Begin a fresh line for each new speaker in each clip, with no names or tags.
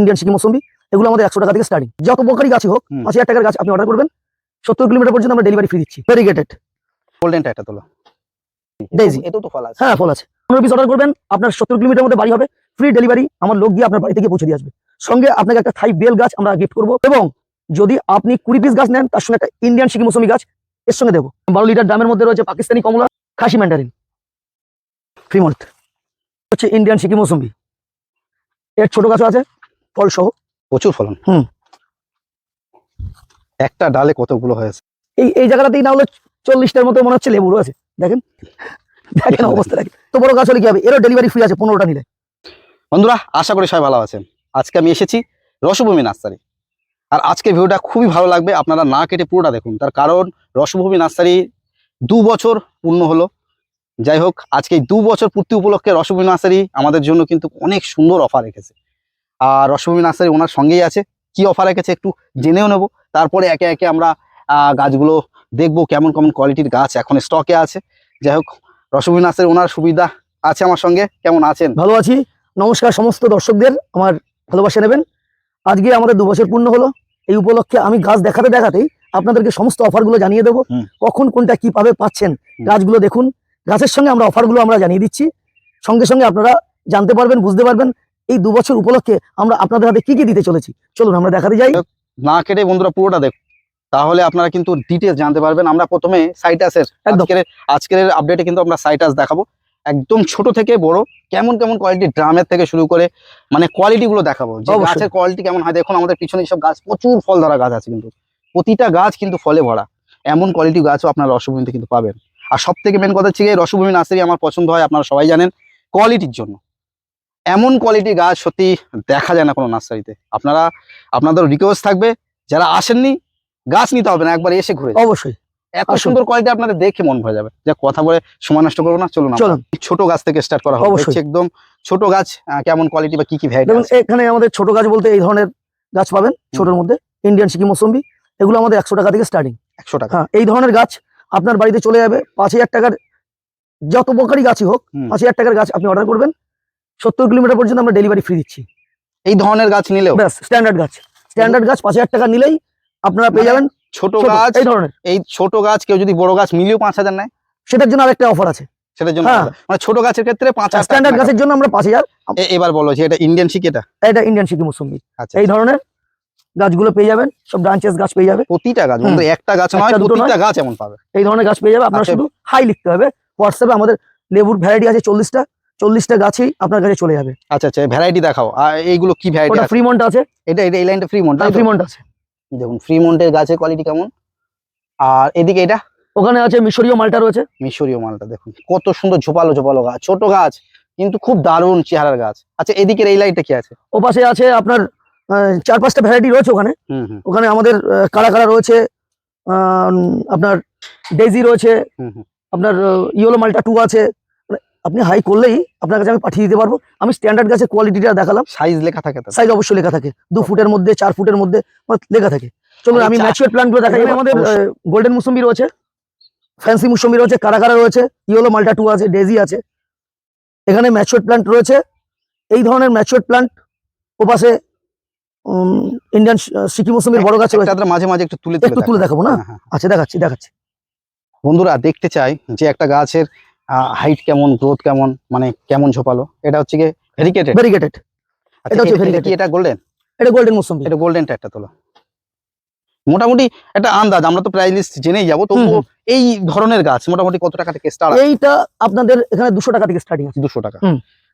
Indian Sikkim মৌসুমি এগুলো আমাদের একশো টাকা থেকে স্টার্টিং যত প্রকারই গাছ হোক। পাঁচ হাজার টাকার গাছ আপনি অর্ডার করবেন সত্তর কিলোমিটার পর্যন্ত আমরা ডেলিভারি ফ্রি দিচ্ছি। ভেরিগেটেড
গোল্ডেনটা একটা তোলো।
Daisy।
এটাও তো ফল আছে।
হ্যাঁ ফল আছে। পনেরো পিস অর্ডার করবেন আপনার সত্তর কিলোমিটার মধ্যে বাড়ি হবে ফ্রি ডেলিভারি আমার লোক গিয়ে আপনার বাড়ি থেকে পৌঁছে দিয়ে আসবে। সঙ্গে আপনাকে একটা থাই বেল গাছ আমরা গিফট করব এবং যদি আপনি কুড়ি পিস গাছ নেন তার সঙ্গে একটা ইন্ডিয়ান সিকি মৌসুমি গাছ এর সঙ্গে দেবো। বারো লিটার ড্রামের মধ্যে রয়েছে পাকিস্তানি কমলা খাসি ম্যান্ডারিন ফ্রিমন্থ হচ্ছে ইন্ডিয়ান সিকি মৌসুমি এর ছোট গাছও আছে ফল সহ
প্রচুর ফলন।
হুম।
একটা ডালে কতগুলো হয়েছে?
এই এই জায়গাটাতেই না হলে চল্লিশটার মতো মনে হচ্ছে লেবুরও আছে। দেখেন। দেখেন অবস্থা দেখেন। তো বড় গাছ হলে কি হবে? এরও ডেলিভারি ফ্রি আছে পনেরোটা নিলে।
বন্ধুরা আশা করি সবাই ভালো আছেন। আজকে আমি এসেছি রসভূমি নার্সারি। আর আজকের ভিডিওটা খুবই ভালো লাগবে আপনারা না কেটে পুরোটা দেখুন। তার কারণ রসভূমি নার্সারি দু বছর পূর্ণ হলো। যাই হোক আজকে দু বছর পূর্তি উপলক্ষে রসভূমি নার্সারি আমাদের জন্য কিন্তু অনেক সুন্দর অফার রেখেছে। আর রসভূমি নার্সারি ওনার সঙ্গেই আছে। কি অফার রেখেছে একটু জেনেও নেব। তারপরে একে একে আমরা গাছগুলো দেখব কেমন কেমন কোয়ালিটির গাছ এখন স্টকে আছে। যাই হোক রসভূমি নার্সারি ওনার সুবিধা আছে আমার সঙ্গে। কেমন আছেন?
ভালো আছি। নমস্কার সমস্ত দর্শকদের আমার ভালোবাসা নেবেন। আজকে আমাদের দু বছর পূর্ণ হলো। এই উপলক্ষে আমি গাছ দেখাতে দেখাতেই আপনাদেরকে সমস্ত অফারগুলো জানিয়ে দেবো। কখন কোনটা কীভাবে পাচ্ছেন গাছগুলো দেখুন। গাছের সঙ্গে আমরা অফারগুলো আমরা জানিয়ে দিচ্ছি। সঙ্গে সঙ্গে আপনারা জানতে পারবেন বুঝতে পারবেন এই দু বছর উপলক্ষে আমরা আপনাদের হাতে কি কি দিতে চলেছি? চলুন আমরা দেখাতে যাই।
না কেটে বন্ধুরা পুরোটা দেখ তাহলে আপনারা কিন্তু ডিটেলস জানতে পারবেন। আমরা প্রথমে সাইটাসের। আজকের আজকের আপডেটে কিন্তু আমরা সাইটাস দেখাবো। একদম ছোট থেকে বড় কেমন কেমন কোয়ালিটি ড্রামের থেকে শুরু করে মানে কোয়ালিটি গুলো দেখাবো। যে গাছের কোয়ালিটি কেমন হয় দেখুন আমাদের পিছনে সব গাছ প্রচুর ফল ধরা গাছ আছে কিন্তু। প্রতিটা গাছ কিন্তু ফলে ভরা। এমন কোয়ালিটি গাছও আপনারা রসভূমিতে কিন্তু পাবেন। আর সব থেকে মেন কথা হচ্ছে রসভূমি নার্সারি আমার পছন্দ হয় আপনারা সবাই জানেন কোয়ালিটির জন্য। এমন কোয়ালিটি গাছ সত্যি দেখা যায় না কোনো নার্সারিতে। আপনারা আপনাদের রিকোয়েস্ট থাকবে যারা আসেননি গাছ নিতে হবে না একবার এসে ঘুরে
অবশ্যই।
এত। সুন্দর কোয়ালিটি আপনাদের দেখে মন ভরে যাবে। যে কথা বলে সময় নষ্ট করব না চলুন ছোট গাছ থেকে স্টার্ট করা হবে।
অবশ্যই।
একদম ছোট গাছ কেমন কোয়ালিটি বা কি কি ভ্যারাইটি
এখানে আমাদের ছোট গাছ বলতে এই ধরনের গাছ পাবেন ছোটর মধ্যে। ইন্ডিয়ান সিকি মৌসুম্বি এগুলো আমাদের একশো টাকা থেকে স্টার্টিং
একশো টাকা।
হ্যাঁ এই ধরনের গাছ আপনার বাড়িতে চলে যাবে পাঁচ হাজার টাকার যত প্রকারই গাছই হোক পাঁচ হাজার টাকার গাছ আপনি অর্ডার করবেন। সত্তর কিলোমিটার পর্যন্ত আমরা ডেলিভারি ফ্রি দিচ্ছি।
এই ধরনের গাছ নিলেও?
ব্যাস স্ট্যান্ডার্ড গাছ। স্ট্যান্ডার্ড গাছ পাঁচ হাজার টাকা নিলেই আপনারা পেয়ে
মানে
যাবেন
ছোট গাছ
এই ধরনের।
এই ছোট গাছ কেউ যদি বড় গাছ মিলিয়েও পাঁচ হাজার নেয়?
সেটার জন্য আরেকটা অফার আছে।
সেটার জন্য
হ্যাঁ।
মানে ছোট গাছের ক্ষেত্রে পাঁচ হাজার
স্ট্যান্ডার্ড গাছের জন্য আমরা পাঁচ হাজার।
এবার বলো যে এটা ইন্ডিয়ান শিক এটা?
এটা ইন্ডিয়ান
আচ্ছা
এই ধরনের গাছগুলো পেয়ে যাবেন। সব ব্রাঞ্চেস গাছ পেয়ে যাবে।
প্রতিটা গাছ। একটা গাছ নয়
দুটো
প্রতিটা গাছ এমন পাবে।
এই ধরনের গাছ পেয়ে যাবে। আপনার
আচ্ছা।
শুধু হাই লিখতে হবে। হোয়াটসঅ্যাপে আমাদের লেবুর ভ্যারাইটি আছে চল্লিশটা। চল্লিশটা গাছেই আপনার কাছে চলে যাবে।
আচ্ছা আচ্ছা ভ্যারাইটি দেখাও। আর এইগুলো কি ভ্যারাইটি
ওটা ফ্রিমন্ট আছে।
এটা এটা এই লাইনটা ফ্রি মন্ট
ফ্রিমন্ট আছে।
দেখুন ফ্রি মন্টের গাছের কোয়ালিটি কেমন? আর এদিকে এটা?
ওখানে আছে মিশরীয় মালটা রয়েছে।
মিশরীয় মালটা দেখুন কত সুন্দর ঝোপালো ঝোপালো গাছ ছোট গাছ কিন্তু খুব দারুণ চেহারার গাছ। আচ্ছা এদিকের এই লাইনটা কি আছে?
ও পাশে আছে আপনার চার পাঁচটা ভ্যারাইটি রয়েছে ওখানে। ওখানে আমাদের কারা কারা রয়েছে? আপনার ডেজি রয়েছে। আপনার ইয়েলো মালটা টু আছে। আপনি হাই করলেই আপনার কাছে আমি পাঠিয়ে দিতে পারব। আমি স্ট্যান্ডার্ড গাছের কোয়ালিটিটা দেখালাম।
সাইজ লেখা থাকে
সাইজ অবশ্যই লেখা থাকে। দু ফুটের মধ্যে চার ফুটের মধ্যে লেখা থাকে। চলুন আমি
আচ্ছা।
ম্যাচুয়ার প্ল্যান্টগুলো দেখাই। আমাদের গোল্ডেন মুসম্বি রয়েছে। ফ্যান্সি মুসম্বি রয়েছে। কারা কারা রয়েছে? ইয়েলো মাল্টা টু আছে ডেজি আছে। এখানে ম্যাচুয়ার প্ল্যান্ট রয়েছে। এই ধরনের ম্যাচুয়ার প্ল্যান্ট ওপাশে ইন্ডিয়ান সিকি মৌসুমির বড় গাছ রয়েছে।
মাঝে মাঝে একটু তুলে
একটু তুলে দেখাবো না?
হ্যাঁ, হ্যাঁ।
আচ্ছা দেখাচ্ছি দেখাচ্ছি।
বন্ধুরা দেখতে চাই যে একটা গাছের হাইট কেমন গ্রোথ কেমন মানে কেমন ঝোপালো এটা হচ্ছে কি ভেরিকেটেড
ভেরিগেটেড এটা হচ্ছে variegated।
এটা গোল্ডেন
এটা গোল্ডেন মৌসুমি।
এটা গোল্ডেনটা একটা তোলো। মোটামুটি একটা আন্দাজ আমরা তো প্রাইস লিস্ট জেনেই যাব তবুও এই ধরনের গাছ মোটামুটি কত টাকা থেকে স্টার্ট
এইটা আপনাদের এখানে দুশো টাকা থেকে স্টার্টিং আছে।
দুশো টাকা।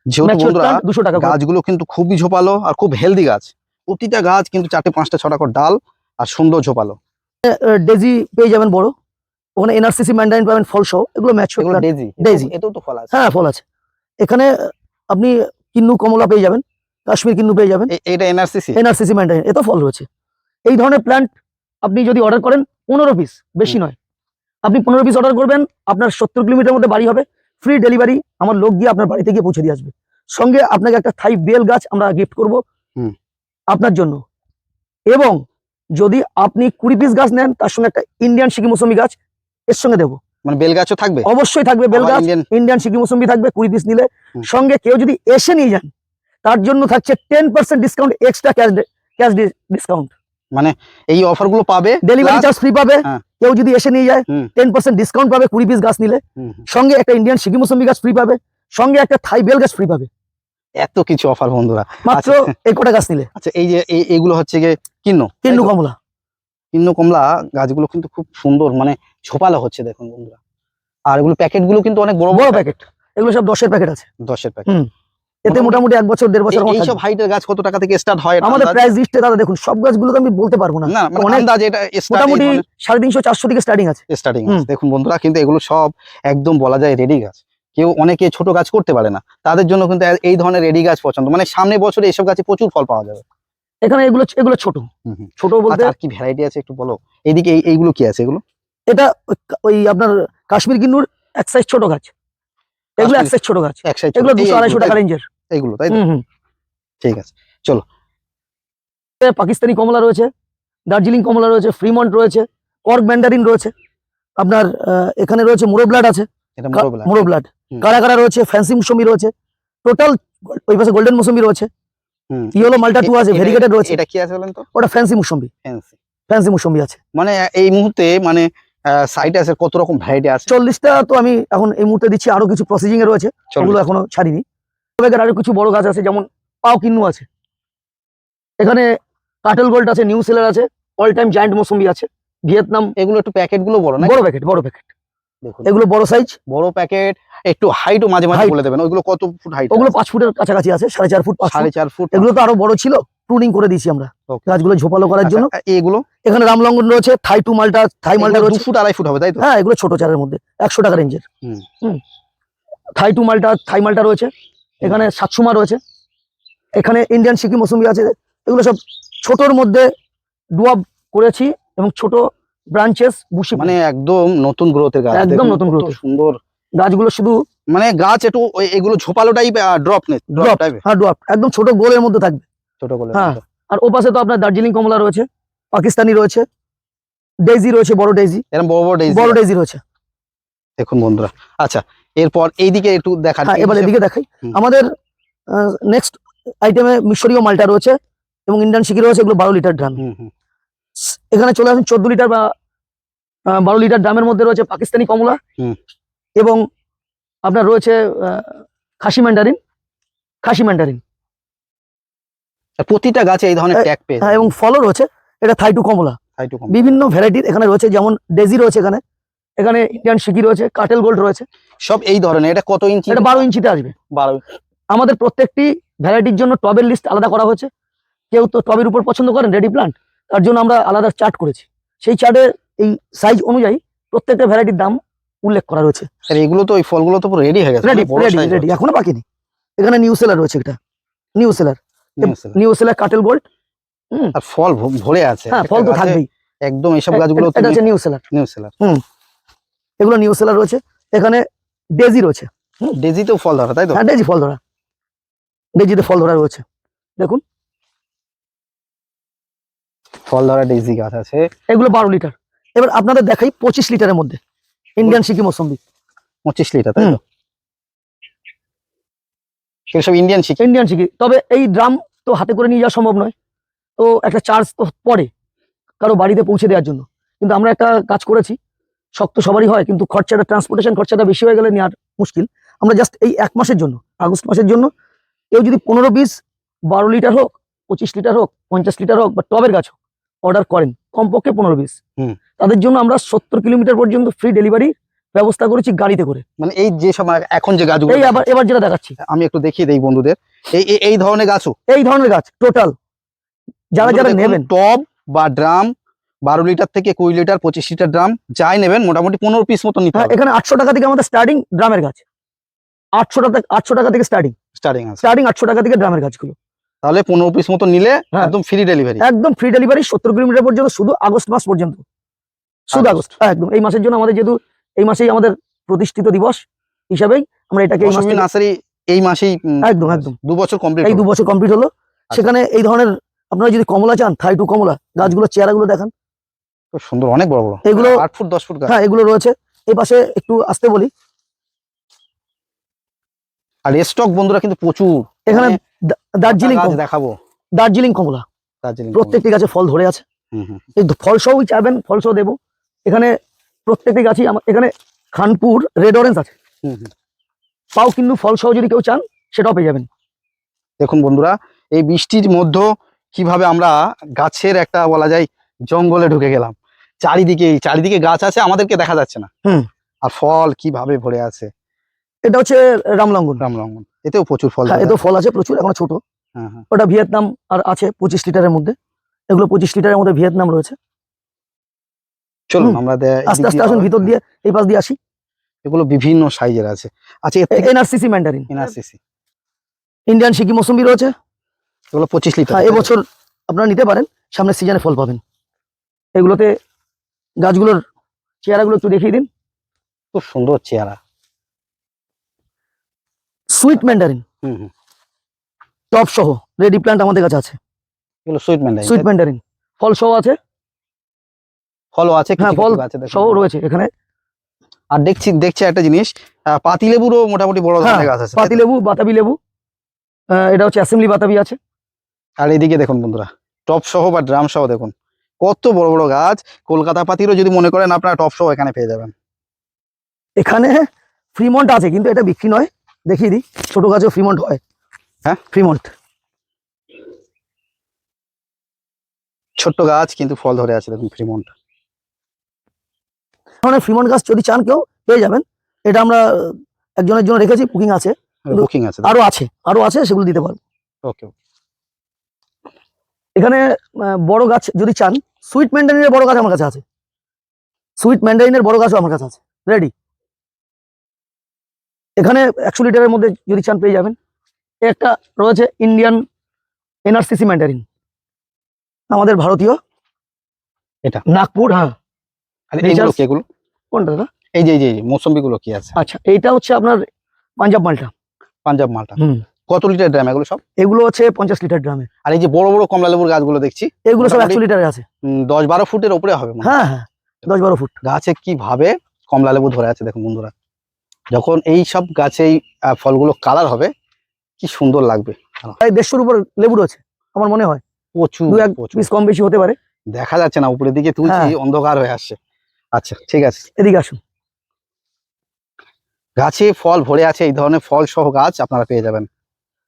যেহেতু বন্ধুরা
দুশো টাকা
গাছগুলো কিন্তু খুবই ঝোপালো আর খুব হেলদি গাছ। প্রতিটা গাছ কিন্তু চারটে পাঁচটা ছটা করে ডাল আর সুন্দর ঝোপালো।
ডেজি পেয়ে যাবেন বড়। ওখানে এনআরসিসি ম্যান্ডাইন পাবেন ফল সহ এগুলো
এগুলো ডেজি। এটাও তো ফল আছে।
হ্যাঁ ফল আছে। এখানে আপনি কিন্নু কমলা পেয়ে যাবেন কাশ্মীর কিন্নু পেয়ে যাবেন।
এটা এনআরসিসি
এনআরসিসি ম্যান্ডাইন এত ফল রয়েছে। এই ধরনের প্ল্যান্ট আপনি যদি অর্ডার করেন পনেরো পিস বেশি নয়। আপনি পনেরো পিস অর্ডার করবেন আপনার সত্তর কিলোমিটার মধ্যে বাড়ি হবে। ফ্রি ডেলিভারি আমার লোক গিয়ে আপনার বাড়িতে গিয়ে পৌঁছে দিয়ে আসবে। সঙ্গে আপনাকে একটা থাই বেল গাছ আমরা গিফট করব।
হুম।
আপনার জন্য। এবং যদি আপনি কুড়ি পিস গাছ নেন তার সঙ্গে একটা ইন্ডিয়ান সিকি মৌসুমি গাছ এর সঙ্গে দেবো
মানে বেল গাছও থাকবে?
অবশ্যই থাকবে। বেল গাছ
ইন্ডিয়ান
সিকি মৌসুমি থাকবে কুড়ি পিস নিলে। সঙ্গে কেউ যদি এসে নিয়ে যান তার জন্য থাকছে ten percent discount extra cash cash discount
মানে এই অফারগুলো পাবে
ডেলিভারি চার্জ ফ্রি পাবে।
হ্যাঁ।
কেউ যদি এসে নিয়ে যায় টেন পার্সেন্ট ডিসকাউন্ট পাবে কুড়ি পিস গাছ নিলে। সঙ্গে একটা ইন্ডিয়ান সিকি মৌসুমি গাছ ফ্রি পাবে। সঙ্গে একটা থাই বেল গাছ ফ্রি পাবে।
এত কিছু অফার বন্ধুরা।
মাত্র এই কটা গাছ নিলে।
আচ্ছা এই যে এই- এইগুলো হচ্ছে গিয়ে কিন্ন।
কিন্নু কমলা।
কিন্ন কমলা গাছগুলো কিন্তু খুব সুন্দর। মানে ঝোপালো হচ্ছে দেখুন বন্ধুরা। আর এগুলো প্যাকেটগুলো কিন্তু অনেক বড়
বড় প্যাকেট এগুলো সব দশের প্যাকেট আছে।
দশের প্যাকেট
এতে মোটামুটি এক বছর দেড় বছর
এইসব হাইটের গাছ কত টাকা থেকে স্টার্ট হয়
আমাদের প্রাইস লিস্টে দাদা দেখুন সব গাছগুলো তো আমি বলতে পারব না।
মানে
অনেক-
এটা
মোটামুটি সাড়ে তিনশো চারশো থেকে স্টার্টিং আছে।
স্টার্টিং
হুম।
দেখুন বন্ধুরা কিন্তু এগুলো সব একদম বলা যায় রেডি গাছ। কেউ অনেকে ছোট গাছ করতে পারে না। তাদের জন্য কিন্তু এই ধরনের রেডি গাছ পছন্দ। মানে সামনে বছরে এইসব গাছে প্রচুর ফল পাওয়া যাবে।
এখানে এগুলো এগুলো ছোট। ছোট বলতে
আচ্ছা, আর কি ভ্যারাইটি আছে একটু বলো? এইদিকে এই- এইগুলো কি আছে এগুলো?
এটা ওই- আপনার কাশ্মীর কিন্নুর এক সাইজ ছোট গাছ। এগুলো এক সাইজ ছোট গাছ।
এক সাইজ
এগুলো দুশো আড়াইশো টাকা রেঞ্জের।
এইগুলো তাই ঠিক আছে
এ পাকিস্তানি কমলা রয়েছে দার্জিলিং কমলা রয়েছে ফ্রিমন্ট রয়েছে কর্ক ম্যান্ডারিন রয়েছে আপনার এখানে রয়েছে মোরো ব্লাড আছে।
এটা মোরোবলা
ব্লাড কারা কারা রয়েছে ফ্যান্সি মুসম্বি রয়েছে টোটাল ওই পাশে গোল্ডেন মুসম্বি রয়েছে। ইয়েলো মাল্টা টু আছে ভেরিগেটেড রয়েছে।
এটা কি আছে বলেন তো?
ওটা fancy mosambi
fancy.
Fancy mosambi আছে।
মানে এই মুহূর্তে মানে সাইটে আছে কত রকম ভ্যারাইটি আছে?
চল্লিশটা তো আমি এখন এই মুহূর্তে দিচ্ছি আরও কিছু প্রসেসিং এ রয়েছে ওগুলো এখনও ছাড়িনি। তবে আরও কিছু বড় গাছ আছে যেমন পাও কিন্নু আছে। এখানে কাটেল গোল্ড আছে নিউ সেলার আছে অল টাইম জায়ান্ট মৌসুমি আছে। ভিয়েতনাম
এগুলো একটু প্যাকেটগুলো বড় না
বড় প্যাকেট বড় প্যাকেট
দেখুন।
এগুলো বড় সাইজ
বড় প্যাকেট একটু হাইটও মাঝে মাঝে বলে দেবেন। ওইগুলো কত ফুট হাইট
ওগুলো পাঁচ ফুটের কাছাকাছি আছে সাড়ে চার ফুট
সাড়ে চার ফুট
এগুলো তো আরও বড় ছিল। প্রুনিং করে দিয়েছি আমরা। গাছগুলো ঝোপালো করার জন্য।
আচ্ছা, এগুলো?
এখানে রামলঙ্গন রয়েছে থাই টু মালটা থাই মালটা
দু ফুট আড়াই ফুট হবে তাই তো?
হ্যাঁ এগুলো ছোট চারের মধ্যে একশো টাকা রেঞ্জের। থাই টু মালটা থাই মালটা রয়েছে। এখানে সাতসুমা রয়েছে। এখানে ইন্ডিয়ান সিকি মৌসুমি আছে। এগুলো সব ছোটর মধ্যে ডুয়াব করেছি এবং ছোট ব্রাঞ্চেস বুশি
মানে একদম নতুন গ্রোথের গাছ।
একদম নতুন এর।
সুন্দর।
গাছগুলো শুধু
মানে গাছ একটু এগুলো ঝোপালো টাইপ ড্রপ নেই ড্রপ টাইপ
হ্যাঁ ডুয়াব একদম ছোট গোলের মধ্যে থাকবে।
ছোট করে
হ্যাঁ। আর ও পাশে তো আপনার দার্জিলিং কমলা রয়েছে পাকিস্তানি রয়েছে ডেজি রয়েছে বড় ডেজি
এরকম বড় বড় daisy
বড় ডেজি রয়েছে।
দেখুন বন্ধুরা আচ্ছা এরপর এইদিকে একটু দেখান।
হ্যাঁ এবার এদিকে দেখাই। আমাদের নেক্সট আইটেমে মিশরীয় মালটা রয়েছে এবং ইন্ডিয়ান সিকি রয়েছে এগুলো বারো লিটার ড্রাম। এখানে চলে আসুন চোদ্দ লিটার বা বারো লিটার ড্রামের মধ্যে রয়েছে পাকিস্তানি কমলা এবং আপনার রয়েছে খাসি ম্যান্ডারিন খাসি ম্যান্ডারিন
প্রতিটা গাছে এই ধরনের ট্যাগ পেয়ে
হ্যাঁ এবং ফলও রয়েছে এটা থাইটু কমলা
থাইটু কম।
বিভিন্ন ভ্যারাইটির এখানে রয়েছে যেমন ডেজি রয়েছে এখানে। এখানে ইন্ডিয়ান সিকি রয়েছে কাটেল গোল্ড রয়েছে।
সব এই ধরনের এটা কত ইঞ্চি?
এটা বারো ইঞ্চিতে আসবে।
বারো
আমাদের প্রত্যেকটি ভ্যারাইটির জন্য টবের লিস্ট আলাদা করা হয়েছে। কেউ তো টবের উপর পছন্দ করেন রেডি প্লান্ট তার জন্য আমরা আলাদা চার্ট করেছি। সেই চার্টে এই সাইজ অনুযায়ী প্রত্যেকটা ভ্যারাইটির দাম উল্লেখ করা রয়েছে।
আর এগুলো তো ওই ফলগুলো তো পুরো রেডি হয়ে গেছে
রেডি রেডি রেডি এখনও বাকি নেই। এখানে নিউ সেলার রয়েছে এটা। নিউ সেলার
হচ্ছে।
নিউ সেলার কাটেল গোল্ড
আর ফল ভরে আছে।
হ্যাঁ ফল তো থাকবেই।
একদম এইসব গাছগুলো
এটা হচ্ছে নিউ সেলার
নিউ সেলার
এগুলো নিউ সেলার রয়েছে। এখানে ডেজি রয়েছে।
ডেজিতেও ফল ধরা তাই তো?
হ্যাঁ ডেজি ফল ধরা। ডেজিতে ফল ধরা রয়েছে। দেখুন।
ফল ধরা ডেজি গাছ আছে।
এগুলো বারো লিটার। এবার আপনাদের দেখাই পঁচিশ লিটারের মধ্যে। ইন্ডিয়ান সিকি মৌসম্বি।
পঁচিশ লিটার তাই তো? সব ইন্ডিয়ান শিখি।
ইন্ডিয়ান সিকি তবে এই ড্রাম তো হাতে করে নিয়ে যাওয়া সম্ভব নয়। তো একটা চার্জ তো পড়ে কারও বাড়িতে পৌঁছে দেওয়ার জন্য। কিন্তু আমরা একটা কাজ করেছি শক্ত সবারই হয় কিন্তু খরচাটা ট্রান্সপোর্টেশন খরচাটা বেশি হয়ে গেলে নেওয়ার মুশকিল। আমরা জাস্ট এই এক মাসের জন্য আগস্ট মাসের জন্য কেউ যদি পনেরো পিস বারো লিটার হোক পঁচিশ লিটার হোক পঞ্চাশ লিটার হোক বা টবের গাছ হোক অর্ডার করেন। কমপক্ষে পনেরো
হুম।
তাদের জন্য আমরা সত্তর কিলোমিটার পর্যন্ত ফ্রি ডেলিভারি ব্যবস্থা করেছি গাড়িতে করে।
মানে এই যে সময় এখন যে গাছগুলো
এই আবার এবার যেটা দেখাচ্ছি।
আমি একটু দেখিয়ে দেই বন্ধুদের। এই এই- ধরনের গাছও।
এই ধরনের গাছ টোটাল। যারা যারা নেবেন।
টব বা ড্রাম বারো লিটার থেকে কুড়ি লিটার পঁচিশ লিটার ড্রাম যাই নেবেন মোটামুটি পনেরো পিস মতো নিতে
হ্যাঁ এখানে আটশো টাকা থেকে আমাদের স্টার্টিং ড্রামের গাছ। আটশো টাকা আটশো টাকা থেকে স্টার্টিং
স্টার্টিং
স্টার্টিং আটশো টাকা থেকে ড্রামের গাছগুলো।
তাহলে পনেরো পিস মতো নিলে
হ্যাঁ।
একদম ফ্রি ডেলিভারি
একদম ফ্রি ডেলিভারি সত্তর কিলোমিটার পর্যন্ত শুধু আগস্ট মাস পর্যন্ত। শুধু আগস্ট হ্যাঁ, একদম। এই মাসের জন্য আমাদের যেহেতু এই মাসেই আমাদের প্রতিষ্ঠিত দিবস হিসাবেই আমরা এটাকে এই মাস
নার্সারি এই মাসেই
একদম, একদম।
দু বছর কমপ্লিট
এই দু বছর কমপ্লিট হলো।
আচ্ছা।
সেখানে এই ধরনের আপনারা যদি কমলা চান থাই টু কমলা গাছগুলো চেয়ারাগুলো দেখান।
খুব সুন্দর অনেক বড় বড়।
এগুলো-
আট ফুট দশ ফুট
হ্যাঁ এগুলো রয়েছে। এই পাশে একটু আসতে বলি।
আর স্টক বন্ধুরা কিন্তু প্রচুর।
এখানে
মানে
দার্জিলিং
দেখাবো।
দার্জিলিং কমলা।
দার্জিলিং
প্রত্যেকটি গাছে ফল ধরে আছে।
হুম হুম
এই ফল সহই চাইবেন ফল সহ দেবো। এখানে প্রত্যেকটি গাছই আমার এখানে খানপুর রেড অরেঞ্জ আছে। পাও কিন্তু ফল সহ যদি কেউ চান সেটাও পেয়ে যাবেন।
দেখুন বন্ধুরা এই বৃষ্টির মধ্যে কীভাবে আমরা গাছের একটা বলা যায় জঙ্গলে ঢুকে গেলাম। চারিদিকে চারিদিকে গাছ আছে আমাদেরকে দেখা যাচ্ছে না।
হুম।
আর ফল কীভাবে ভরে আছে?
এটা হচ্ছে রামলঙ্গন।
রামলঙ্গন। এতেও প্রচুর ফল
হ্যাঁ এতেও ফল আছে প্রচুর এখনও ছোট।
হ্যাঁ হ্যাঁ।
ওটা ভিয়েতনাম আর আছে পঁচিশ লিটারের মধ্যে। এগুলো পঁচিশ লিটারের মধ্যে ভিয়েতনাম রয়েছে।
চলুন। আমরা
আস্তে আস্তে আসুন ভিতর দিয়ে এই পাশ দিয়ে আসি।
এগুলো বিভিন্ন সাইজের আছে। আচ্ছা
এনআরসিসি ম্যান্ডারিন।
এনআরসিসি।
ইন্ডিয়ান সিকি মৌসুমি রয়েছে।
এগুলো পঁচিশ লিটার।
হ্যাঁ এবছর আপনারা নিতে পারেন সামনের সিজনে ফল পাবেন। এগুলোতে গাছগুলোর চেহারাগুলো একটু দেখিয়ে দিন।
খুব সুন্দর চেহারা।
Sweet mandarin.
হুম
টপ সহ রেডি প্ল্যান্ট আমাদের কাছে আছে।
এগুলো সুইট ম্যান্ডারিন।
Sweet mandarin. ফল সহ আছে।
ফলও আছে
হ্যাঁ ফল
দেখুন।
সহ রয়েছে এখানে
আর দেখছি দেখছি একটা জিনিস আহ, পাতিলেবুরও মোটামুটি বড় ধরনের
হ্যাঁ,
গাছ আছে?
পাতি লেবু বাতাবি লেবু এটা হচ্ছে অ্যাসেম্বলি বাতাবি আছে
আর এদিকে দেখুন বন্ধুরা টপ সহ বা ড্রাম সহ দেখুন কত বড় বড় গাছ কলকাতা পাতিরও যদি মনে করেন আপনারা টপ সহ এখানে পেয়ে যাবেন
এখানে ফ্রিমন্ট আছে কিন্তু এটা বিক্রি নয় দেখিয়ে দিই ছোট গাছেও ফ্রিমন্ট হয়
হ্যাঁ?
ফ্রিমন্ট
ছোট্ট গাছ কিন্তু ফল ধরে আছে দেখুন ফ্রিমন্ট
মানে ফ্রিমন্ট গাছ যদি চান কেউ পেয়ে যাবেন। এটা আমরা একজনের জন্য রেখেছি বুকিং আছে।
বুকিং আছে
আরও আছে আরও আছে সেগুলো দিতে পারব।
ওকে
এখানে বড় গাছ যদি চান সুইট ম্যান্ডারিনের বড় গাছ আমার কাছে আছে। সুইট ম্যান্ডারিনের বড় গাছও আমার কাছে আছে। রেডি এখানে একশো লিটারের মধ্যে যদি চান পেয়ে যাবেন। একটা রয়েছে ইন্ডিয়ান এনআরসিসি ম্যান্ডারিন আমাদের ভারতীয়।
এটা?
নাগপুর হ্যাঁ। কোনটা দাদা?
এই যে এই যে মৌসম্বি গুলো কি আছে?
আচ্ছা এইটা হচ্ছে আপনার পাঞ্জাব মালটা।
পাঞ্জাব মালটা।
হুম।
কত লিটার ড্রাম এগুলো সব?
এগুলো হচ্ছে পঞ্চাশ লিটার ড্রামে
আর এই যে বড় বড় কমলা লেবুর গাছগুলো দেখছি?
এগুলো সব একশো লিটারে আছে।
দশ বারো ফুটের উপরে হবে হ্যাঁ।
হ্যাঁ দশ বারো ফুট।
গাছে কীভাবে কমলা লেবু ধরে আছে দেখুন বন্ধুরা। যখন এই সব গাছে এই ফলগুলো কালার হবে কি সুন্দর লাগবে।
প্রায় দেড়শোর উপর লেবু রয়েছে আমার মনে হয়।
প্রচুর
কম বেশি হতে পারে।
দেখা যাচ্ছে না উপরের দিকে তুলছি
হ্যাঁ।
অন্ধকার হয়ে আসছে। আচ্ছা ঠিক আছে।
এদিকে আসুন।
গাছে ফল ভরে আছে এই ধরনের ফল সহ গাছ আপনারা পেয়ে যাবেন।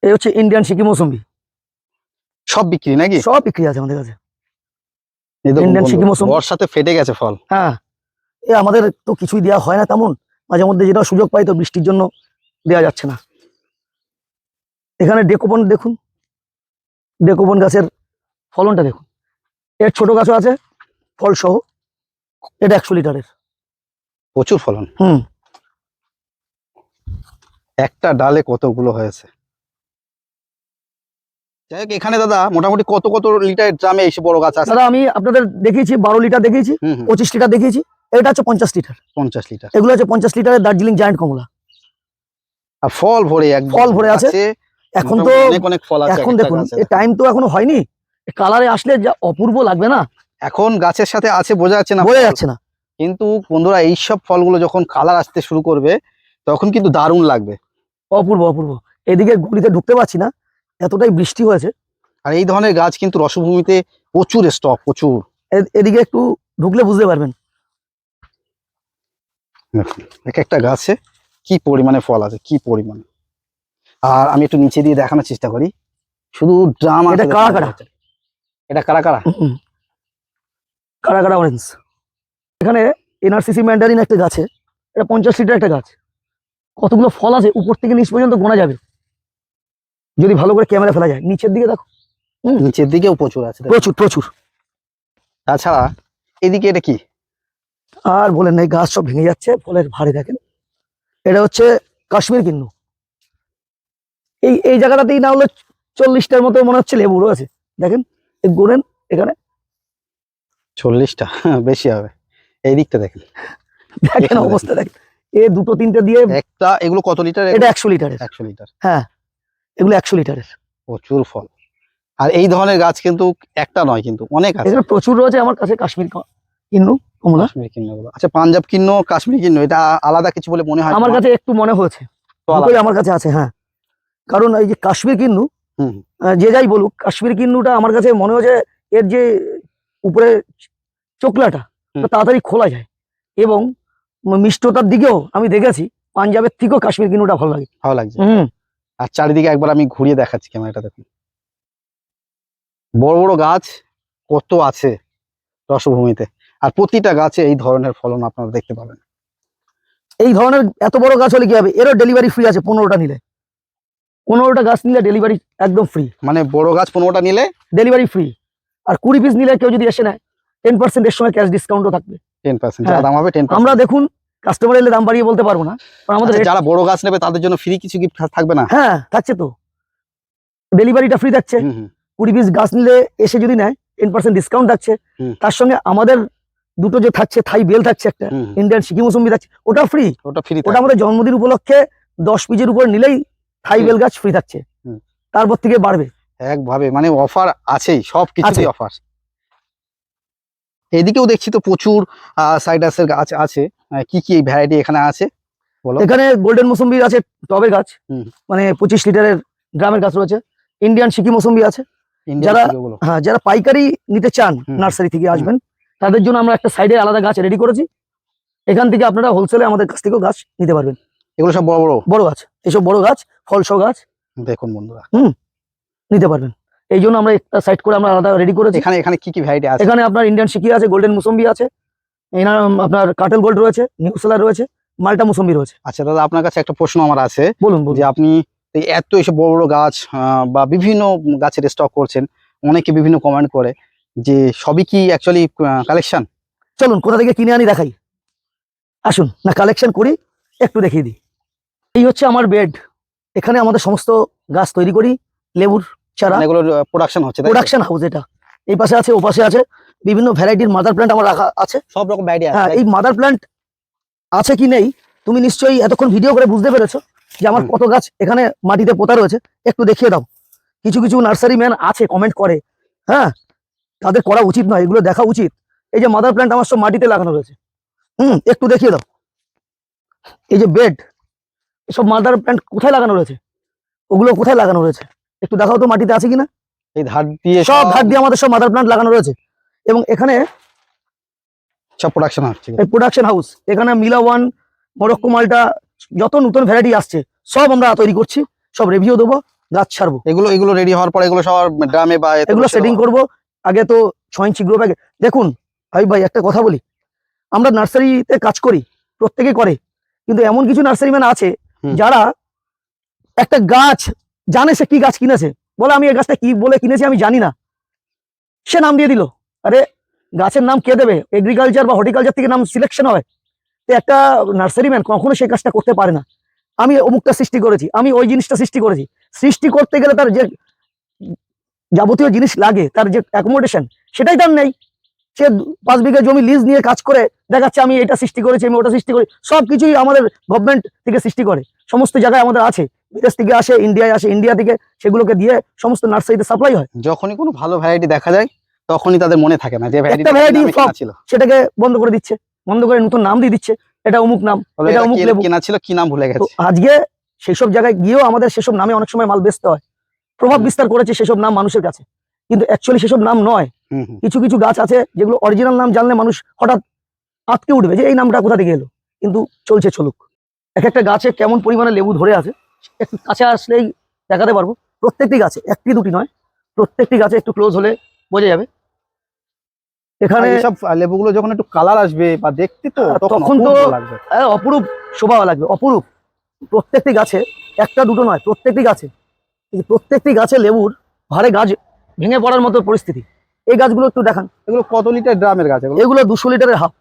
এই হচ্ছে ইন্ডিয়ান সিকি মৌসুম্বি
সব বিক্রি নাকি?
সব বিক্রি আছে আমাদের কাছে।
বন্ধু,
সিকি মৌসুমী।
বর্ষাতে ফেটে গেছে ফল।
হ্যাঁ এ আমাদের তো কিছুই দেওয়া হয় না তেমন। মাঝে মধ্যে যেটা সুযোগ পাই তো বৃষ্টির জন্য দেওয়া যাচ্ছে না। এখানে ডেকোপন দেখুন। ডেকোপন গাছের ফলনটা দেখুন। এর ছোট গাছও আছে ফল সহ। এটা একশো লিটারের।
প্রচুর ফলন।
হুম।
একটা ডালে কতগুলো হয়েছে? যাই হোক এখানে দাদা মোটামুটি কত কত লিটার ড্রামে এসে বড় গাছ আছে?
দাদা আমি আপনাদের দেখিয়েছি বারো লিটার দেখিয়েছি পঁচিশ লিটার দেখিয়েছি এটা হচ্ছে পঞ্চাশ লিটার।
পঞ্চাশ লিটার।
এগুলো হচ্ছে পঞ্চাশ লিটারের দার্জিলিং জায়ান্ট কমলা।
আর ফল ভরে একদম
ফল ভরে আছে। এখন তো
অনেক অনেক ফল আছে
এখন দেখুন টাইম তো এখনও হয়নি। কালারে আসলে যা অপূর্ব লাগবে না।
এখন গাছের সাথে আছে বোঝা যাচ্ছে না
বোঝা যাচ্ছে না।
কিন্তু বন্ধুরা এইসব ফলগুলো যখন কালার আসতে শুরু করবে তখন কিন্তু দারুণ লাগবে।
অপূর্ব অপূর্ব। এদিকে গুড়িতে ঢুকতে পারছি না এতটাই বৃষ্টি হয়েছে।
আর এই ধরনের গাছ কিন্তু রসভূমিতে প্রচুর স্টক প্রচুর।
এদিকে একটু ঢুকলে বুঝতে পারবেন।
এক একটা গাছে কি পরিমাণে ফল আছে কি পরিমাণে। আর আমি একটু নিচে দিয়ে দেখানোর চেষ্টা করি। শুধু ড্রাম
এটা কারা কারা?
এটা কারা কারা?
হুম। কারা কারা অরেঞ্জ এখানে এনআরসিসি ম্যান্ডারিন একটা গাছে এটা পঞ্চাশ লিটার একটা গাছ। কতগুলো ফল আছে উপর থেকে নিচ পর্যন্ত গোনা যাবে। যদি ভালো করে ক্যামেরা ফেলা যায় নিচের দিকে দেখো।
নিচের দিকেও প্রচুর আছে
প্রচুর প্রচুর।
তাছাড়া এদিকে এটা কি?
আর বলেন না গাছ সব ভেঙে যাচ্ছে ফলের ভারে দেখেন। এটা হচ্ছে কাশ্মীর কিন্নু। এই এই জায়গাটাতেই না হলে চল্লিশটার মতো মনে হচ্ছে লেবুরও আছে। দেখেন গোড়েন এখানে।
চল্লিশটা বেশি হবে। এই দিকটা দেখেন।
দেখেন অবস্থা দেখেন। এ দুটো তিনটে দিয়ে
একটা এগুলো কত লিটার
এটা একশো লিটারের।
একশো লিটার।
হ্যাঁ এগুলো একশো লিটারের।
প্রচুর ফল। আর এই ধরনের গাছ কিন্তু একটা নয় কিন্তু অনেক আছে।
প্রচুর রয়েছে আমার কাছে কাশ্মীর কিন্নু কমলা।
কাশ্মীর কিন্ন আচ্ছা পাঞ্জাব কিন্ন কাশ্মীর কিন্ন এটা আলাদা কিছু বলে মনে হয়
আমার কাছে একটু মনে হয়েছে। আমার কাছে আছে হ্যাঁ। কারণ এই যে কাশ্মীর কিন্নু যে যাই বলুক কাশ্মীর কিন্নুটা আমার কাছে মনে হচ্ছে এর যে উপরে চোকলাটা তাড়াতাড়ি খোলা যায়। এবং মিষ্টতার দিকেও আমি দেখেছি পাঞ্জাবের থেকেও কাশ্মীর কিন্নুটা ভালো লাগে।
ভালো লাগছে।
হুম।
আর চারিদিকে একবার আমি ঘুরিয়ে দেখাচ্ছি ক্যামেরাটা দেখুন। বড় বড় গাছ কত আছে রসভূমিতে। আর প্রতিটা গাছে এই ধরনের ফলন আপনারা দেখতে পাবেন।
এই ধরনের এত বড় গাছ হলে কি হবে? এরও ডেলিভারি ফ্রি আছে পনেরোটা নিলে। পনেরোটা গাছ নিলে ডেলিভারি একদম ফ্রি
মানে বড় গাছ পনেরোটা নিলে?
ডেলিভারি ফ্রি আর কুড়ি পিস নিলে কেউ যদি এসে নেয় টেন পার্সেন্ট এর সময় ক্যাশ ডিসকাউন্টও থাকবে।
টেন পার্সেন্ট
হ্যাঁ।
দাম হবে টেন
আমরা দেখুন কাস্টমার এলে দাম বাড়িয়ে বলতে পারব না আমাদের
আচ্ছা, যারা বড় গাছ নেবে তাদের জন্য ফ্রি কিছু গিফট থাকবে না?
হ্যাঁ থাকছে তো। ডেলিভারিটা ফ্রি থাকছে। কুড়ি পিস গাছ নিলে এসে যদি নেয় টেন পার্সেন্ট ডিসকাউন্ট থাকছে। তার সঙ্গে আমাদের দুটো যে থাকছে থাই বেল থাকছে একটা। ইন্ডিয়ান সিকি মৌসুমি থাকছে ওটা ফ্রি
ওটা ফ্রি
ওটা আমাদের জন্মদিন উপলক্ষে দশ পিসের উপর নিলেই থাই বেল গাছ ফ্রি থাকছে। তারপর থেকে বাড়বে।
একভাবে মানে অফার আছেই সব কিছুতেই অফার এদিকেও দেখছি তো প্রচুর সাইডাসের গাছ আছে। কি কি ভ্যারাইটি এখানে আছে? বলো।
এখানে গোল্ডেন মৌসুম্বি আছে টবের গাছ।
হুম।
মানে পঁচিশ লিটারের গ্রামের গাছ রয়েছে। ইন্ডিয়ান সিকি মৌসুম্বি আছে। যারা- হ্যাঁ যারা পাইকারি নিতে চান নার্সারি থেকে আসবেন তাদের জন্য আমরা একটা সাইডে আলাদা গাছ রেডি করেছি। এখান থেকে আপনারা হোলসেলে আমাদের কাছ থেকেও গাছ নিতে পারবেন।
এগুলো সব বড় বড়?
বড় গাছ এসব বড় গাছ ফলস গাছ।
দেখুন বন্ধুরা।
নিতে পারবেন। এই জন্য আমরা একটা সাইড করে আমরা আলাদা রেডি করেছি।
এখানে এখানে কি কি ভ্যারাইটি আছে?
এখানে আপনার ইন্ডিয়ান সিকি আছে গোল্ডেন মুসম্বি আছে এনার আপনার কাটেল গোল্ড রয়েছে নিউসেলার রয়েছে মাল্টা মুসম্বি রয়েছে।
আচ্ছা দাদা আপনার কাছে একটা প্রশ্ন আমার আছে।
বলুন
যে আপনি এত এসব বড় বড় গাছ বা বিভিন্ন গাছের স্টক করছেন অনেকে বিভিন্ন কমেন্ট করে যে সবই কি অ্যাকচুয়ালি কালেকশন
চলুন কোথা থেকে কিনে আনি দেখাই। আসুন না কালেকশন করি একটু দেখিয়ে দিই। এই হচ্ছে আমার বেড এখানে আমাদের সমস্ত গাছ তৈরি করি। লেবুর চারা।
এগুলো প্রোডাকশন হচ্ছে
প্রোডাকশন হাউস এটা। এই পাশে আছে ও পাশে আছে। বিভিন্ন ভ্যারাইটির মাদার প্ল্যান্ট আমার রাখা আছে।
সব রকম ভ্যারাইটি
হ্যাঁ এই মাদার প্ল্যান্ট আছে কি নেই তুমি নিশ্চয়ই এতক্ষণ ভিডিও করে বুঝতে পেরেছ যে আমার কত গাছ এখানে মাটিতে পোতা রয়েছে। একটু দেখিয়ে দাও। কিছু কিছু নার্সারি ম্যান আছে কমেন্ট করে। হ্যাঁ তাদের করা উচিত নয় এগুলো দেখা উচিত। এই যে মাদার প্ল্যান্ট আমার সব মাটিতে লাগানো রয়েছে। হুম একটু দেখিয়ে দাও। এই যে বেড এসব মাদার প্ল্যান্ট কোথায় লাগানো রয়েছে? ওগুলো কোথায় লাগানো রয়েছে? একটু দেখাও তো মাটিতে আছে কিনা?
এই ধার দিয়ে
সব ধার দিয়ে আমাদের সব মাদার প্ল্যান্ট লাগানো রয়েছে। এবং এখানে
সব প্রোডাকশন হচ্ছে
এই প্রোডাকশন হাউস এখানে মিলা ওয়ান মরক্কো মালটা যত নতুন ভ্যারাইটি আসছে সব আমরা তৈরি করছি সব রিভিউ দেবো গাছ ছাড়বো।
এগুলো এগুলো রেডি হওয়ার পর এগুলো সব ড্রামে বা
এগুলো সেটিং করব আগে তো ছয় ইঞ্চি গ্রো ব্যাগে দেখুন ভাই ভাই একটা কথা বলি। আমরা নার্সারিতে কাজ করি প্রত্যেকে করে কিন্তু এমন কিছু নার্সারি ম্যান আছে যারা একটা গাছ জানে সে কি গাছ কিনেছে? বলে আমি এই গাছটা কি বলে কিনেছি আমি জানি না। সে নাম দিয়ে দিল। আরে, গাছের নাম কে দেবে? এগ্রিকালচার বা হর্টিকালচার থেকে নাম সিলেকশন হয়। তো একটা নার্সারি ম্যান কখনো সেই কাজটা করতে পারে না। আমি অমুকটা সৃষ্টি করেছি, আমি ওই জিনিসটা সৃষ্টি করেছি। সৃষ্টি করতে গেলে তার যে যাবতীয় জিনিস লাগে, তার যে অ্যাকোমোডেশন সেটাই তার নেই। সে পাঁচ বিঘা জমি লিজ নিয়ে কাজ করে, দেখাচ্ছে আমি এটা সৃষ্টি করেছি, আমি ওটা সৃষ্টি করি। সব কিছুই আমাদের গভর্নমেন্ট থেকে সৃষ্টি করে। সমস্ত জায়গায় আমাদের আছে। বিদেশ থেকে আসে ইন্ডিয়ায় আসে ইন্ডিয়া থেকে সেগুলোকে দিয়ে সমস্ত নার্সারিতে সাপ্লাই হয়।
যখনই কোনো ভালো ভ্যারাইটি দেখা যায় তখনই তাদের মনে থাকে না যে ভ্যারাইটি ছিল।
সেটাকে বন্ধ করে দিচ্ছে বন্ধ করে নতুন নাম দিয়ে দিচ্ছে এটা অমুক নাম এটা অমুক লেবু।
কেনা ছিল কি নাম ভুলে গেছে।
আজকে সেসব জায়গায় গিয়েও আমাদের সেসব নামে অনেক সময় মাল বেচতে হয়। প্রভাব বিস্তার করেছে সেসব নাম মানুষের কাছে। কিন্তু অ্যাকচুয়ালি সেসব নাম নয়। কিছু কিছু গাছ আছে যেগুলো অরিজিনাল নাম জানলে মানুষ হঠাৎ আটকে উঠবে যে এই নামটা কোথা থেকে এলো। কিন্তু চলছে চলুক। এক একটা গাছে কেমন পরিমাণে লেবু ধরে আছে কাছে আসলেই দেখাতে পারব। প্রত্যেকটি গাছে একটি দুটি নয় প্রত্যেকটি গাছে একটু ক্লোজ হলে বোঝা যাবে। এখানে
এইসব লেবুগুলো যখন একটু কালার আসবে বা দেখতে তো তখন
তো-
লাগবে।
অপরূপ শোভা লাগবে অপরূপ প্রত্যেকটি গাছে একটা দুটো নয় প্রত্যেকটি গাছে প্রত্যেকটি গাছে লেবুর ভারে গাছ ভেঙে পড়ার মতো পরিস্থিতি। এই গাছগুলো একটু দেখান।
এগুলো কত লিটার ড্রামের গাছ এগুলো?
দুশো লিটারের হাফ।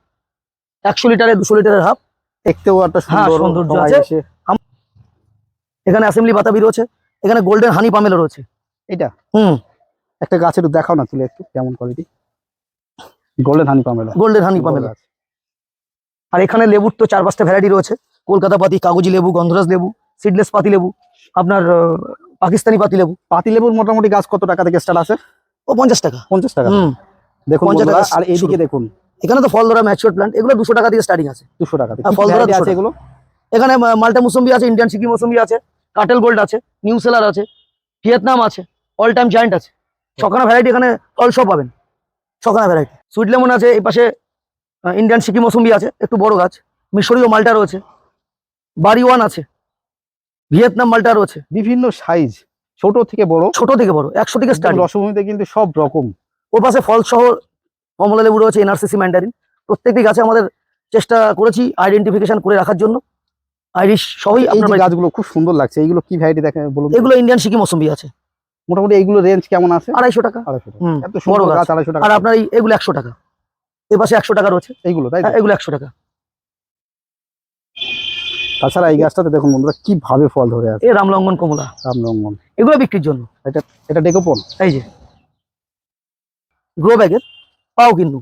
একশো লিটারের দুশো লিটারের হাফ।
দেখতেও একটা
হ্যাঁ,
সুন্দর
সৌন্দর্য আছে। এখানে অ্যাসেম্বলি বাতাবি রয়েছে এখানে গোল্ডেন হানি পামেলো রয়েছে।
এটা?
হুম।
একটা গাছ একটু দেখাও না তুলে একটু কেমন quality golden honey pomelo
golden honey pomelo আর এখানে লেবুর তো চার পাঁচটা ভ্যারাইটি রয়েছে। কলকাতা পাতি কাগজি লেবু গন্ধরাজ লেবু সিডলেস পাতি লেবু আপনার পাকিস্তানি পাতি লেবু।
পাতি লেবুর মোটামুটি গাছ কত টাকা থেকে স্টার্ট আছে?
ও পঞ্চাশ টাকা।
পঞ্চাশ টাকা। দেখুন
50
বন্ধুরা,
টাকা
আর এইদিকে দেখুন।
এখানে তো ফল ধরা ম্যাচিওর প্লান্ট এগুলো দুশো টাকা থেকে স্টার্টিং আছে।
দুশো টাকা
ফল ধরা
variety
200
আছে এগুলো?
এখানে মাল্টা মুসম্বি আছে ইন্ডিয়ান সিকি মৌসুম্বি আছে। কাটেল গোল্ড আছে নিউ সেলার আছে ভিয়েতনাম আছে অল টাইম জায়েন্ট আছে। ছখানা ভ্যারাইটি এখানে ফল সব পাবেন। ছখানা ভ্যারাইটি সুইট লেমন আছে এই পাশে ইন্ডিয়ান সিকি মৌসুম্বি আছে একটু বড় গাছ। মিশরীয় মালটা রয়েছে। বাড়ি ওয়ান আছে। ভিয়েতনাম মালটা রয়েছে।
বিভিন্ন সাইজ ছোট থেকে বড়।
ছোট থেকে বড় একশো থেকে স্টার্ট
রসভূমিতে কিন্তু সব রকম।
ওর পাশে ফল সহ কমলা লেবু রয়েছে এনআরসিসি ম্যান্ডারিন প্রত্যেকটি গাছে আমাদের চেষ্টা করেছি আইডেন্টিফিকেশন করে রাখার জন্য। আইরিশ সবই
এই
আপনার
যে গাছগুলো খুব সুন্দর লাগছে এইগুলো কি ভ্যারাইটি দেখেন বলুন
এগুলো ইন্ডিয়ান সিকি মৌসুম্বি আছে।
মোটামুটি এইগুলো রেঞ্জ কেমন আছে?
আড়াইশো টাকা।
আড়াইশো টাকা। এত
বড়
সুন্দর
গাছ।
আড়াইশো টাকা।
আর আপনার এগুলো একশো টাকা। এ পাশে একশো টাকা রয়েছে।
এইগুলো তাই?
হ্যাঁ, এগুলো একশো টাকা।
তাছাড়া এই গাছটাতে দেখুন বন্ধুরা কি ভাবে ফল ধরে আছে।
এ রামলঙ্গন কমলা।
রামলঙ্গন।
এগুলো বিক্রির জন্য।
এটা ডেকোপন?
এই যে। গ্রো ব্যাগের পাও কিন্তু।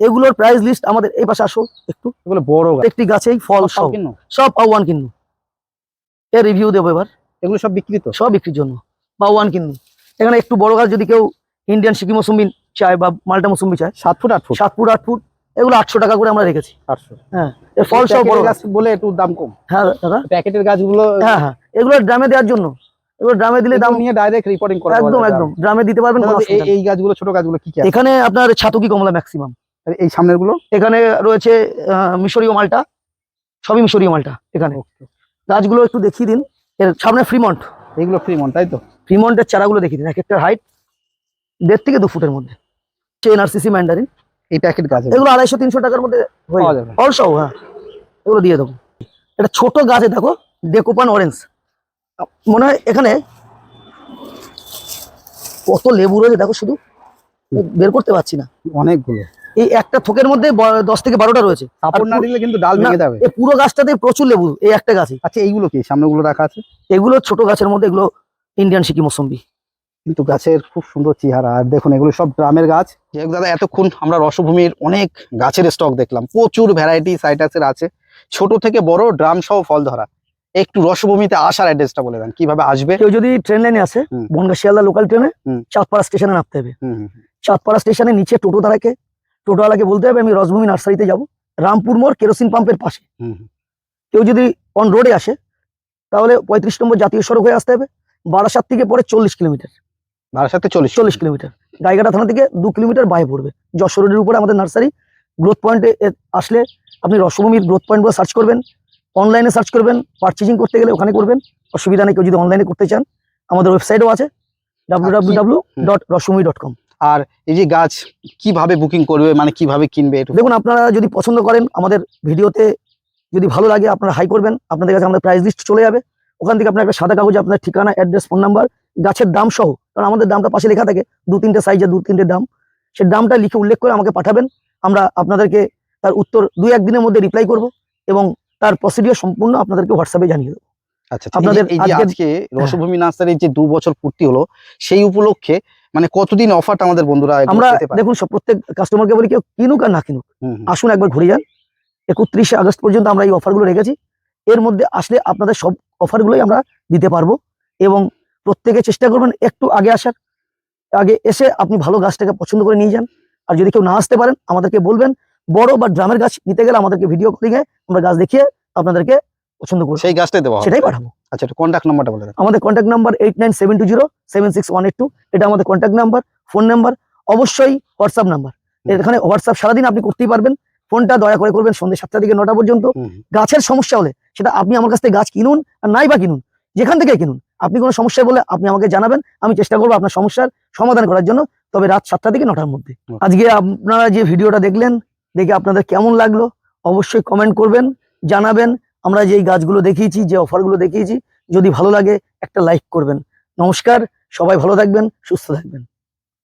এগুলোর প্রাইস লিস্ট আমাদের এই পাশে আসো একটু।
এগুলো বড়
একটি গাছেই ফল
সব কিনো?
সব পাও ওয়ান কিন্তু এর রিভিউ দেবো এবার।
এগুলো সব বিক্রি তো?
সব বিক্রির জন্য। পাও ওয়ান কিন্তু এখানে একটু বড় গাছ যদি কেউ ইন্ডিয়ান সিকি মৌসুম্বি চায় বা মাল্টা মৌসুম্বি চায়।
সাত ফুট আট ফুট?
সাত ফুট আট ফুট। এগুলো আটশো টাকা করে আমরা রেখেছি।
আটশো।
এর ফল সব বড় গাছ
বলে একটু দাম কম।
হ্যাঁ দাদা।
প্যাকেটের গাছগুলো
হ্যাঁ হ্যাঁ। এগুলো ড্রামে দেওয়ার জন্য। এগুলো ড্রামে দিলে দাম
নিয়ে ডাইরেক্ট রিপোর্টিং করা
একদম একদম। ড্রামে দিতে পারবেন কোনো
এই গাছগুলো ছোট গাছগুলো কি
এখানে আপনার ছাতুকি কমলা ম্যাক্সিমাম
এই সামনেরগুলো
এখানে রয়েছে মিশরীয় মালটা। সবই মিশরীয় মালটা এখানে। গাছগুলো একটু দেখিয়ে দিন। এর সামনে ফ্রিমন্ট
এইগুলো ফ্রিমন তাই তো?
ফ্রিমন্টের চারাগুলো দেখিয়ে দিন এক একটা হাইট দেড় থেকে দু ফুটের মধ্যে। এনআরসিসি ম্যান্ডারিন
এই প্যাকেট গাছ
এগুলো। আড়াইশো তিনশো টাকার মধ্যে হয়ে যাবে।
যাবে।
হ্যাঁ। এগুলো দিয়ে দেবো। এটা ছোট গাছে দেখো ডেকোপান অরেঞ্জ মনে হয় এখানে কত লেবু রয়েছে দেখো শুধু। বের করতে পারছি না।
অনেকগুলো।
এই একটা থোকের মধ্যে দশ থেকে বারোটা রয়েছে।
না দিলে কিন্তু ডাল ভেঙে যাবে।
এই পুরো গাছটাতে প্রচুর লেবু এই একটা গাছে।
আচ্ছা এইগুলো কি? সামনেগুলো রাখা আছে?
এগুলো ছোট গাছের মধ্যে এগুলো ইন্ডিয়ান সিকি মৌসুম্বি।
কিন্তু গাছের খুব সুন্দর চেহারা। আর দেখুন এগুলো সব গ্রামের গাছ। যাই দাদা এতক্ষণ আমরা রসভূমির অনেক গাছের স্টক দেখলাম। প্রচুর ভ্যারাইটি সাইটাসের আছে। ছোট থেকে বড় ড্রাম সহ ফল ধরা। একটু রসভূমিতে আসার অ্যাড্রেসটা বলে দেন। কীভাবে আসবে?
কেউ যদি ট্রেন লাইনে আসে। বনগা শিয়ালদা লোকাল ট্রেনে। চাঁদপাড়া স্টেশনে নামতে হবে। চাঁদপাড়া স্টেশনের নিচে টোটো দাঁড়াকে টোটোওয়ালাকে বলতে হবে আমি রসভূমি নার্সারিতে যাব। রামপুর মোড় কেরোসিন পাম্পের পাশে। কেউ যদি অন রোডে আসে তাহলে পঁয়ত্রিশ নম্বর জাতীয় সড়ক হয়ে আসতে হবে। বারাসাত থেকে পরে চল্লিশ কিলোমিটার।
সাথে চল্লিশ
চল্লিশ কিলোমিটার। গাইঘাটা থানা থেকে দু কিলোমিটার বাইরে পড়বে। যশোর রোডের উপরে আমাদের নার্সারি। গ্রোথ পয়েন্টে আসলে আপনি রসভূমির গ্রোথ পয়েন্টগুলো সার্চ করবেন। অনলাইনে সার্চ করবেন। পারচেজিং করতে গেলে ওখানে করবেন। অসুবিধা নেই কেউ যদি অনলাইনে করতে চান। আমাদের ওয়েবসাইটও আছে। W W W dot Rasmui dot com
আর এই যে গাছ কীভাবে বুকিং করবে মানে কীভাবে কিনবে
দেখুন আপনারা যদি পছন্দ করেন আমাদের ভিডিওতে যদি ভালো লাগে আপনারা হাই করবেন আপনাদের কাছে আমাদের প্রাইস লিস্ট চলে যাবে। ওখান থেকে আপনার একটা সাদা কাগজে আপনার ঠিকানা অ্যাড্রেস ফোন নাম্বার গাছের দাম সহ কারণ আমাদের দামটা পাশে লেখা থাকে দু তিনটে সাইজে দু তিনটে দাম। সে দামটা লিখে উল্লেখ করে আমাকে পাঠাবেন আমরা আপনাদেরকে তার উত্তর দুই একদিনের মধ্যে রিপ্লাই করব এবং তার প্রসিডিওর সম্পূর্ণ আপনাদেরকে হোয়াটসঅ্যাপে জানিয়ে দেবো।
আচ্ছা
আপনাদের
আজকে রসভূমি নার্সারির যে দু বছর পূর্তি হলো সেই উপলক্ষে মানে কতদিন অফারটা আমাদের বন্ধুরা
আমরা দেখুন সব প্রত্যেক কাস্টমারকে বলি কেউ কিনুক আর না কিনুক। আসুন একবার ঘুরে যান। একত্রিশে আগস্ট পর্যন্ত আমরা এই অফারগুলো রেখেছি। এর মধ্যে আসলে আপনাদের সব অফারগুলোই আমরা দিতে পারব এবং প্রত্যেকে চেষ্টা করবেন একটু আগে আসার। আগে এসে আপনি ভালো গাছটাকে পছন্দ করে নিয়ে যান। আর যদি কেউ না আসতে পারেন আমাদেরকে বলবেন। বড় বা ড্রামের গাছ নিতে গেলে আমাদেরকে ভিডিও কলিংয়ে আমরা গাছ দেখিয়ে আপনাদেরকে পছন্দ করব।
সেই গাছটাই হবে।
সেটাই পাঠাবো।
আচ্ছা কন্ট্যাক্ট নাম্বারটা বলে
আমাদের contact number eight nine seven two zero seven six one eight two এটা আমাদের কন্ট্যাক্ট নাম্বার ফোন নাম্বার অবশ্যই হোয়াটসঅ্যাপ নাম্বার এখানে হোয়াটসঅ্যাপ সারাদিন আপনি করতেই পারবেন। ফোনটা দয়া করে করবেন সন্ধ্যে সাতটা থেকে নটা পর্যন্ত। গাছের সমস্যা হলে সেটা আপনি আমার কাছ থেকে গাছ কিনুন আর নাই বা কিনুন যেখান থেকে কিনুন। আপনি কোনো সমস্যা বলে আপনি আমাকে জানাবেন আমি চেষ্টা করব আপনার সমস্যার সমাধান করার জন্য তবে রাত সাতটা থেকে নটার মধ্যে। আজকে আপনারা যে ভিডিওটা দেখলেন দেখে আপনাদের কেমন লাগল অবশ্যই কমেন্ট করবেন জানাবেন আমরা যেই গাছগুলো দেখিয়েছি, যে অফারগুলো দেখিয়েছি, যদি ভালো লাগে একটা লাইক করবেন। নমস্কার, সবাই ভালো থাকবেন, সুস্থ থাকবেন।